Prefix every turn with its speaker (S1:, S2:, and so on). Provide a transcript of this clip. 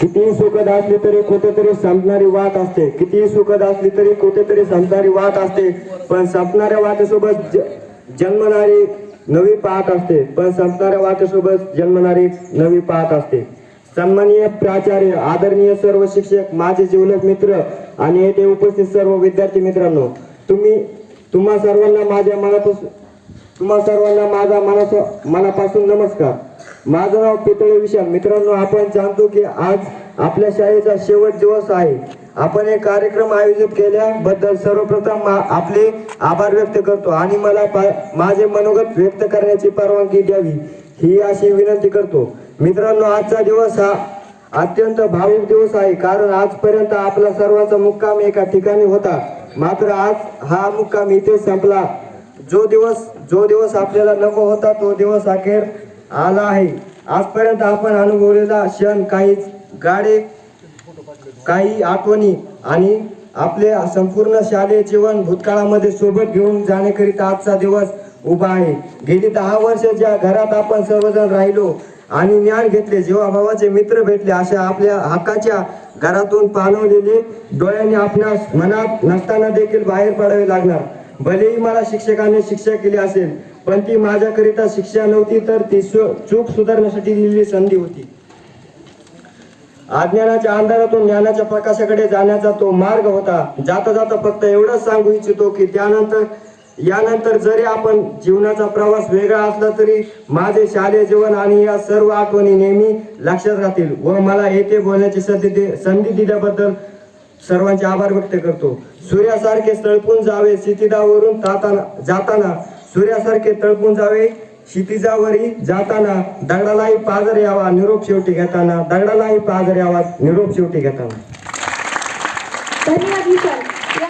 S1: कितीही सुखद असली तरी कुठेतरी संपणारी वाट असते. कितीही सुखद असली तरी कुठेतरी संपणारी वाट असते. पण संपणाऱ्या वाटेसोबत ज- जन्मणारी नवी पाठ असते. पण संपणाऱ्या वाटेसोबत जन्मणारी नवी पाठ असते. सन्माननीय प्राचार्य आदरणीय सर्व शिक्षक माझे जीवलक मित्र आणि येथे उपस्थित सर्व विद्यार्थी मित्रांनो तुम्ही तुम्हा सर्वांना माझ्या मनापासून तुम्हा सर्वांना माझा मनास मनापासून नमस्कार. माझं नाव पितळे विशाल. मित्रांनो आपण जाणतो की आज आपल्या शाळेचा शेवट दिवस आहे. आपण एक कार्यक्रम आयोजित केल्याबद्दल सर्वप्रथम मा- आपले आभार व्यक्त करतो आणि मला पा- माझे मनोगत व्यक्त करण्याची परवानगी द्यावी ही अशी विनंती करतो. मित्रांनो आजचा दिवस हा अत्यंत भावुक दिवस आहे कारण आजपर्यंत आपला सर्वांचा मुक्काम एका ठिकाणी होता. मात्र आज हा मुक्काम इथे संपला. जो दिवस जो दिवस आपल्याला नको होता तो दिवस अखेर आला आहे. आजपर्यंत आपण अनुभवलेला क्षण काही गाडे काही आठवणी आणि आपले संपूर्ण शालेय जीवन भूतकाळामध्ये सोबत घेऊन जाण्याकरिता आजचा दिवस उभा आहे. गेली दहा वर्ष ज्या घरात आपण सर्वजण राहिलो आणि ज्ञान घेतले जेव्हा भावाचे मित्र भेटले अशा आपल्या हक्काच्या घरातून पाणवलेले डोळ्यांनी आपणास मनात नसताना देखील बाहेर पडावे लागणार. भलेही मला शिक्षकाने शिक्षा केली असेल पण ती माझ्याकरिता शिक्षा नव्हती तर ती सु- चूक सुधारण्यासाठी दिलेली संधी होती. अज्ञानाच्या अंधारातून ज्ञानाच्या प्रकाशाकडे जाण्याचा तो मार्ग होता. जाता जाता फक्त एवढंच सांगू इच्छितो की त्यानंतर यानंतर जरी आपण जीवनाचा प्रवास वेगळा असला तरी माझे शालेय जीवन आणि या सर्व आठवणी नेहमी लक्षात राहतील व मला येथे बोलण्याची संधी दे- संधी दिल्याबद्दल सर्वांचे आभार व्यक्त करतो. सूर्यासारखे तळपून जावे क्षितिजावरून ताताना जाताना. सूर्यासारखे तळपून जावे क्षितिजावरी जाताना. दगडालाही पाजर यावा निरोप शेवटी घेताना. दगडालाही पाजर यावा निरोप शेवटी घेताना.
S2: धन्यवाद